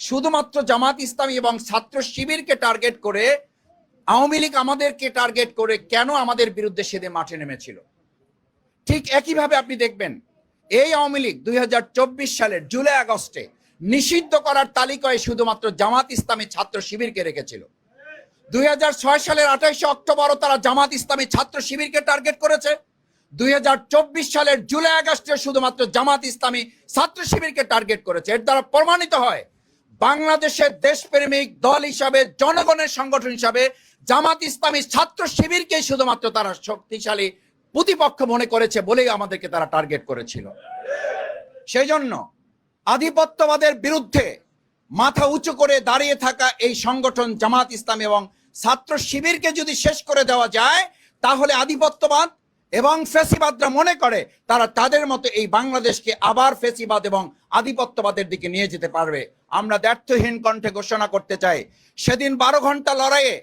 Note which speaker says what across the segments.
Speaker 1: শুধুমাত্র জামাত ইসলামী এবং ছাত্র শিবিরকে টার্গেট করে, আওয়ামী লীগ আমাদেরকে টার্গেট করে কেন আমাদের বিরুদ্ধে সেদিন মাঠে নেমেছিল? ঠিক একইভাবে আপনি দেখবেন, এই আওয়ামী লীগ দু হাজার চব্বিশ সালের জুলাই আগস্টে নিষিদ্ধ করার তালিকায় শুধুমাত্র জামাত ইসলামী ছাত্র শিবিরকে রেখেছিল। দুই হাজার ছয় সালের আঠাইশে অক্টোবরও তারা জামাত ইসলামী ছাত্র শিবিরকে টার্গেট করেছে। দুই হাজার চব্বিশ সালের জুলাই আগস্টে শুধুমাত্র জামাত ইসলামী ছাত্র শিবিরকে টার্গেট করেছে। এর দ্বারা প্রমাণিত হয় বাংলাদেশের দেশপ্রেমিক দল হিসাবে, জনগণের সংগঠন হিসাবে, জামাত ইসলামী ছাত্র শিবিরকে শুধুমাত্র তারা শক্তিশালী প্রতিপক্ষ মনে করেছে বলেই আমাদেরকে তারা টার্গেট করেছিল। সেই জন্য আধিপত্যবাদের বিরুদ্ধে মাথা উঁচু করে দাঁড়িয়ে থাকা এই সংগঠন জামাত ইসলাম এবং ছাত্র শিবিরকে যদি শেষ করে দেওয়া যায়, তাহলে আধিপত্যবাদ এবং ফেসিবাদরা মনে করে তারা তাদের মতো এই বাংলাদেশকে আবার ফেসিবাদ এবং আধিপত্যবাদের দিকে নিয়ে যেতে পারবে। আমরা দ্ব্যর্থহীন কণ্ঠে ঘোষণা করতে চাই, সেদিন বারো ঘণ্টা লড়াইয়ে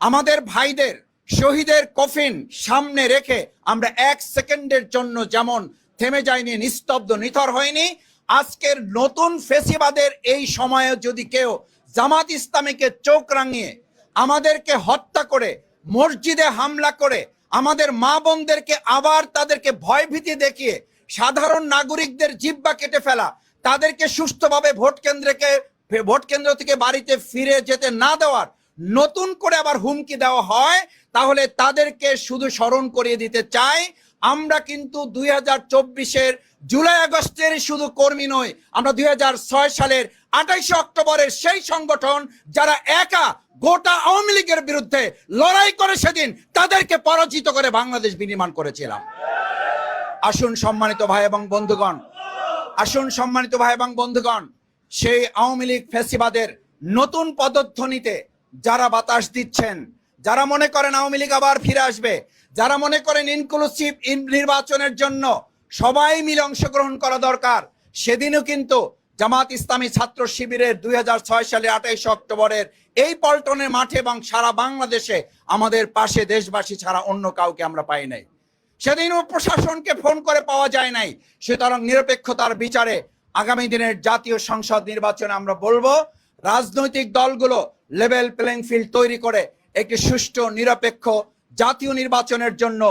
Speaker 1: আমাদের ভাইদের শহীদের কফিন সামনে রেখে আমরা এক সেকেন্ডের জন্য যেমন থেমে যায়নি নিস্তব্ধ, নিথর হয়নি আজকের নতুন ফেসিবাদের এই সময়ে যদি কেউ জামাত ইসলামীকে চোখ রাঙিয়ে আমাদেরকে হত্যা করে, মসজিদে হামলা করে আমাদের মা বোনদেরকে আবার তাদেরকে ভয়ভীতি দেখিয়ে সাধারণ নাগরিকদের জিব্বা কেটে ফেলা, তাদেরকে সুস্থভাবে ভোট কেন্দ্রকে ভোট কেন্দ্র থেকে বাড়িতে ফিরে যেতে না দেওয়ার, নতুন করে আবার হুমকি দেওয়া হয়, তাহলে তাদেরকে শুধু স্মরণ করিয়ে দিতে চাই। আমরা কিন্তু দুই হাজার চব্বিশের জুলাই আগস্টের শুধু কর্মী নয় আমরা দুই হাজার ছয় সালের আঠাইশে অক্টোবরের সেই সংগঠন যারা একা গোটা আওয়ামী লীগের বিরুদ্ধে লড়াই করে সেদিন তাদেরকে পরাজিত করে বাংলাদেশ বিনির্মাণ করেছিলাম। আসুন সম্মানিত ভাই এবং বন্ধুগণ, আসুন সম্মানিত ভাই এবং বন্ধুগণ, সেই আওয়ামী লীগ ফেসিবাদের নতুন পদধ্বনিতে যারা বাতাস দিচ্ছেন যারা মনে করেন আওয়ামী লীগ আবার ফিরে আসবে, যারা মনে করেন ইনক্লুসিভ নির্বাচনের জন্য সবাই মিলে অংশগ্রহণ করা দরকার, সেদিনও কিন্তু জামাত ইসলামী ছাত্র শিবিরের দু হাজার ছয় সালে আঠাইশ অক্টোবরের এই পল্টনের মাঠে এবং সারা বাংলাদেশে আমাদের পাশে দেশবাসী ছাড়া অন্য কাউকে আমরা পাই নাই। সেদিনও প্রশাসনকে ফোন করে পাওয়া যায় নাই, সুতরাং নিরপেক্ষতার বিচারে আগামী দিনের জাতীয় সংসদ নির্বাচনে আমরা বলব, রাজনৈতিক দলগুলো লেভেল প্লেইং ফিল্ড তৈরি করে একটি সুষ্ঠু, নিরপেক্ষ জাতীয় নির্বাচনের জন্য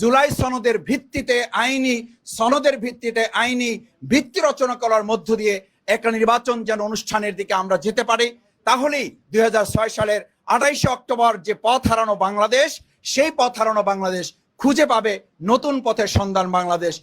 Speaker 1: জুলাই সনদের ভিত্তিতে আইনি, সনদের ভিত্তিতে আইনি ভিত্তি রচনা করার মধ্য দিয়ে একটা নির্বাচন যেন অনুষ্ঠানের দিকে আমরা যেতে পারি। তাহলেই দু হাজার ছয় সালের আঠাইশে অক্টোবর যে পথ হারানো বাংলাদেশ, সেই পথ হারানো বাংলাদেশ খুঁজে পাবে নতুন পথের সন্ধান বাংলাদেশ।